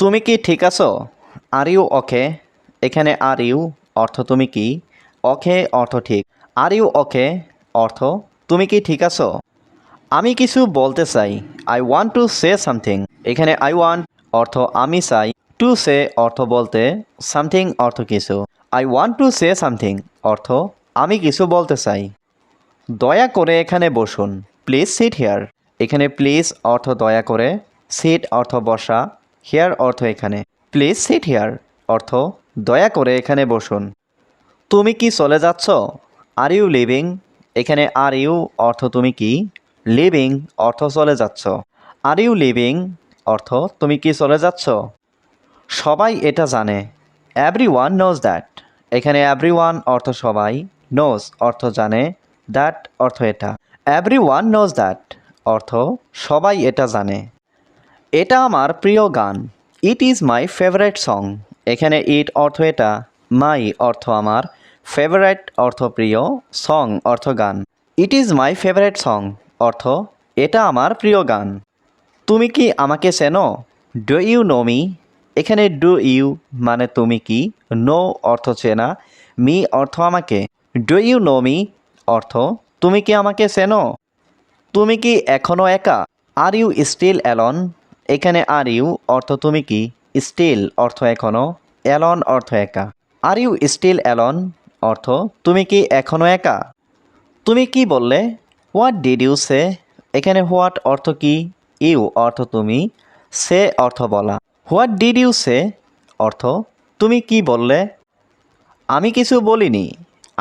তুমি কি ঠিক আছো? আর ইউ ওকে এখানে আর ইউ অর্থ তুমি কি? ওকে অর্থ ঠিক। আর ইউ ওকে অর্থ তুমি কি ঠিক আছো? আমি কিছু বলতে চাই। I want to say something এখানে আই ওয়ান্ট অর্থ আমি চাই। টু সে অর্থ বলতে সামথিং অর্থ কিছু। I want to say something অর্থ আমি কিছু বলতে চাই। দয়া করে এখানে বসুন। প্লিজ সিট হেয়ার এখানে প্লিজ অর্থ দয়া করে। সিট অর্থ বসা। হেয়ার অর্থ এখানে। প্লিজ সিট হেয়ার অর্থ, দয়া করে এখানে বসুন। তুমি কি চলে যাচ্ছ? আর ইউ লিভিং এখানে আর ইউ অর্থ, তুমি কি? লিভিং অর্থ, চলে যাচ্ছ। আর ইউ লিভিং অর্থ, তুমি কি চলে যাচ্ছ? সবাই এটা জানে। এভরি ওয়ান নোজ দ্যাট এখানে এভরি ওয়ান অর্থ, সবাই নোজ অর্থ, জানে। দ্যাট অর্থ, এটা। এভরি ওয়ান নোজ দ্যাট অর্থ, সবাই এটা জানে। এটা আমার প্রিয় গান। It is my favourite song এখানে ইট অর্থ এটা মাই অর্থ আমার। ফেভারেট অর্থ প্রিয় সং অর্থ গান। It is my favourite song অর্থ এটা আমার প্রিয় গান। তুমি কি আমাকে চেনো? ডু ইউ নো মি এখানে ডু ইউ মানে তুমি কি? নো অর্থ চেনা। মি অর্থ আমাকে। ডু ইউ নো মি অর্থ তুমি কি আমাকে চেনো? তুমি কি এখনও একা? আর ইউ স্টিল অ্যালন এখানে আর ইউ অর্থ তুমি কি? স্টিল অর্থ এখনও অ্যালন অর্থ একা। আর ইউ স্টিল অ্যালন অর্থ তুমি কি এখনও একা? তুমি কি বললে? হোয়াট ডিড ইউ সে এখানে হোয়াট অর্থ কি? ইউ অর্থ তুমি, সে অর্থ বলা। হোয়াট ডিড ইউ সে অর্থ তুমি কি বললে? আমি কিছু বলিনি।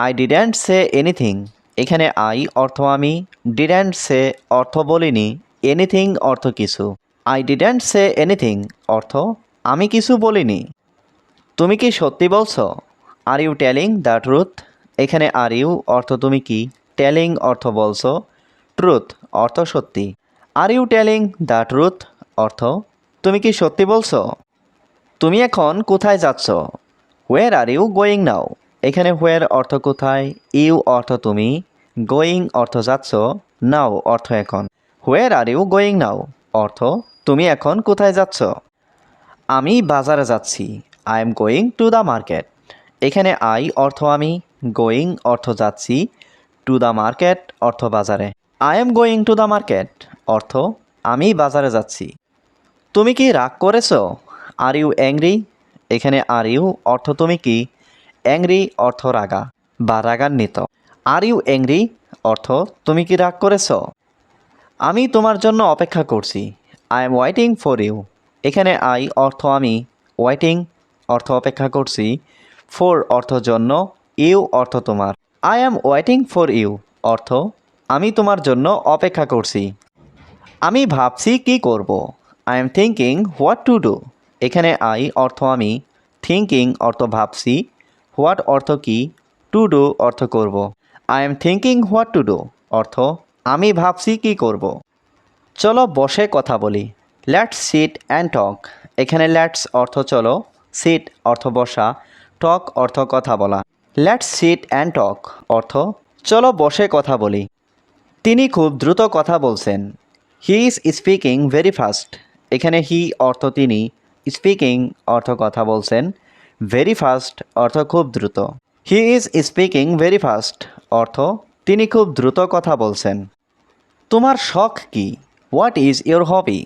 আই ডিডেন্ট সে এনিথিং এখানে আই অর্থ আমি ডিডেন্ট সে অর্থ বলিনি। এনিথিং অর্থ কিছু। আই ডিডেন্ট সে এনিথিং অর্থ, আমি কিছু বলিনি। তুমি কি সত্যি বলছো? Are you telling the truth এখানে আর ইউ অর্থ তুমি কি? টেলিং অর্থ বলছো। ট্রুথ অর্থ সত্যি। Are you telling the truth অর্থ, তুমি কি সত্যি বলছো? তুমি এখন কোথায় যাচ্ছ? Where are you going now এখানে হোয়ার অর্থ কোথায়? ইউ অর্থ তুমি। গোয়িং অর্থ যাচ্ছ? নাও অর্থ এখন। Where are you going now অর্থ তুমি এখন কোথায় যাচ্ছ? আমি বাজারে যাচ্ছি। I am going to the market এখানে আই অর্থ আমি গোয়িং অর্থ যাচ্ছি টু দ্য মার্কেট অর্থ বাজারে। I am going to the market অর্থ আমি বাজারে যাচ্ছি। তুমি কি রাগ করেছ? আর ইউ অ্যাংরি এখানে আর ইউ অর্থ তুমি কি? অ্যাংরি অর্থ রাগা, বা রাগান্বিত। আর ইউ অ্যাংরি অর্থ তুমি কি রাগ করেছ? আমি তোমার জন্য অপেক্ষা করছি। I am waiting for you এখানে আই অর্থ আমি। ওয়েটিং অর্থ অপেক্ষা করছি। ফর অর্থ জন্য। ইউ অর্থ তোমার। I am waiting for you অর্থ আমি তোমার জন্য অপেক্ষা করছি। আমি ভাবছি কি করব। I am thinking what to do এখানে আই অর্থ আমি। থিঙ্কিং অর্থ ভাবছি। হোয়াট অর্থ কি? টু ডু অর্থ করব। I am thinking what to do অর্থ আমি ভাবছি কি করব। চলো বসে কথা বলি। লেটস সিট অ্যান্ড টক এখানে লেটস অর্থ চলো সিট অর্থ বসা টক অর্থ কথা বলা। লেটস সিট অ্যান্ড টক অর্থ চলো বসে কথা বলি। তিনি খুব দ্রুত কথা বলছেন। He is speaking very fast এখানে হি অর্থ তিনি। স্পিকিং অর্থ কথা বলছেন। ভেরি ফাস্ট অর্থ খুব দ্রুত। He is speaking very fast অর্থ তিনি খুব দ্রুত কথা বলছেন। তোমার শখ কি? হোয়াট ইজ ইয়োর হবি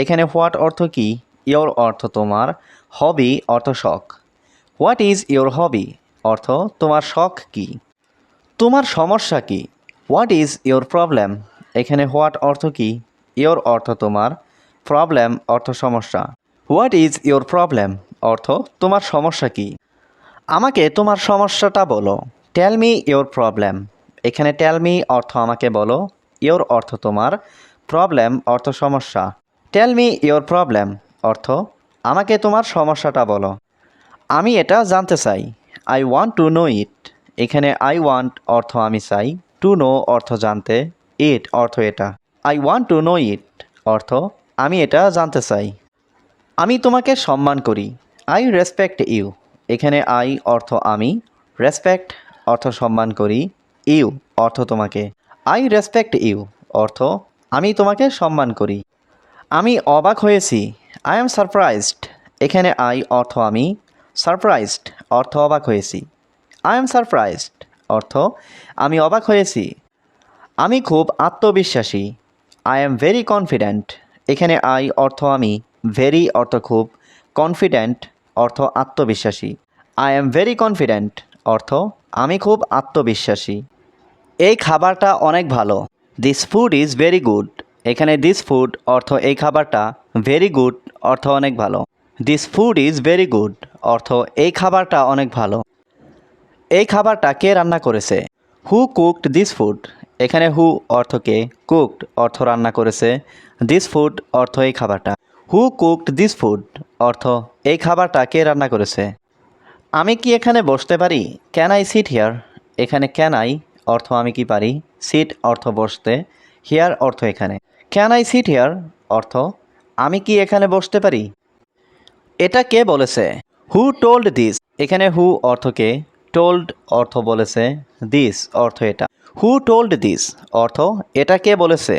এখানে হোয়াট অর্থ কি? ইয়োর অর্থ তোমার হবি অর্থ শখ। হোয়াট ইজ ইয়োর হবি অর্থ তোমার শখ কি? তোমার সমস্যা কি? হোয়াট ইজ ইয়োর প্রবলেম এখানে হোয়াট অর্থ কি? ইয়োর অর্থ তোমার প্রবলেম অর্থ সমস্যা। হোয়াট ইজ ইয়োর প্রবলেম অর্থ তোমার সমস্যা কি? আমাকে তোমার সমস্যাটা বলো। টেল মি ইয়োর প্রবলেম এখানে টেল মি অর্থ আমাকে বলো। ইয়োর অর্থ তোমার প্রবলেম অর্থ সমস্যা। টেল মি ইয়োর প্রবলেম অর্থ, আমাকে তোমার সমস্যাটা বলো। আমি এটা জানতে চাই। I want to know it এখানে আই ওয়ান্ট অর্থ আমি চাই। টু নো অর্থ জানতে। ইট অর্থ এটা। I want to know it অর্থ, আমি এটা জানতে চাই। আমি তোমাকে সম্মান করি। আই রেসপেক্ট ইউ এখানে আই অর্থ আমি। রেসপেক্ট অর্থ সম্মান করি। ইউ অর্থ তোমাকে। আই রেসপেক্ট ইউ অর্থ আমি তোমাকে সম্মান করি। আমি অবাক হয়েছি। আই এম সারপ্রাইজড এখানে আই অর্থ আমি সারপ্রাইজড অর্থ অবাক হয়েছি। আই এম সারপ্রাইজড অর্থ আমি অবাক হয়েছি। আমি খুব আত্মবিশ্বাসী। আই এম ভেরি কনফিডেন্ট এখানে আই অর্থ আমি ভেরি অর্থ খুব কনফিডেন্ট অর্থ আত্মবিশ্বাসী। আই এম ভেরি কনফিডেন্ট অর্থ আমি খুব আত্মবিশ্বাসী। এই খাবারটা অনেক ভালো। This food is very good এখানে দিস ফুড অর্থ এই খাবারটা ভেরি গুড অর্থ অনেক ভালো। This food is very good অর্থ এই খাবারটা অনেক ভালো। এই খাবারটা কে রান্না করেছে? হু কুকড দিস ফুড এখানে হু অর্থ কে? কুকড অর্থ রান্না করেছে। দিস ফুড অর্থ এই খাবারটা। হু কুকড দিস ফুড অর্থ এই খাবারটা কে রান্না করেছে? আমি কি এখানে বসতে পারি? ক্যান আই সিট হিয়ার এখানে ক্যান আই অর্থ আমি কি পারি? সিট অর্থ বসতে। হেয়ার অর্থ এখানে। ক্যান আই সিট হেয়ার অর্থ, আমি কি এখানে বসতে পারি? এটা কে বলেছে? হু টোল্ড দিস এখানে হু অর্থ কে? টোল্ড অর্থ বলেছে। দিস অর্থ এটা। হু টোল্ড দিস অর্থ, এটা কে বলেছে?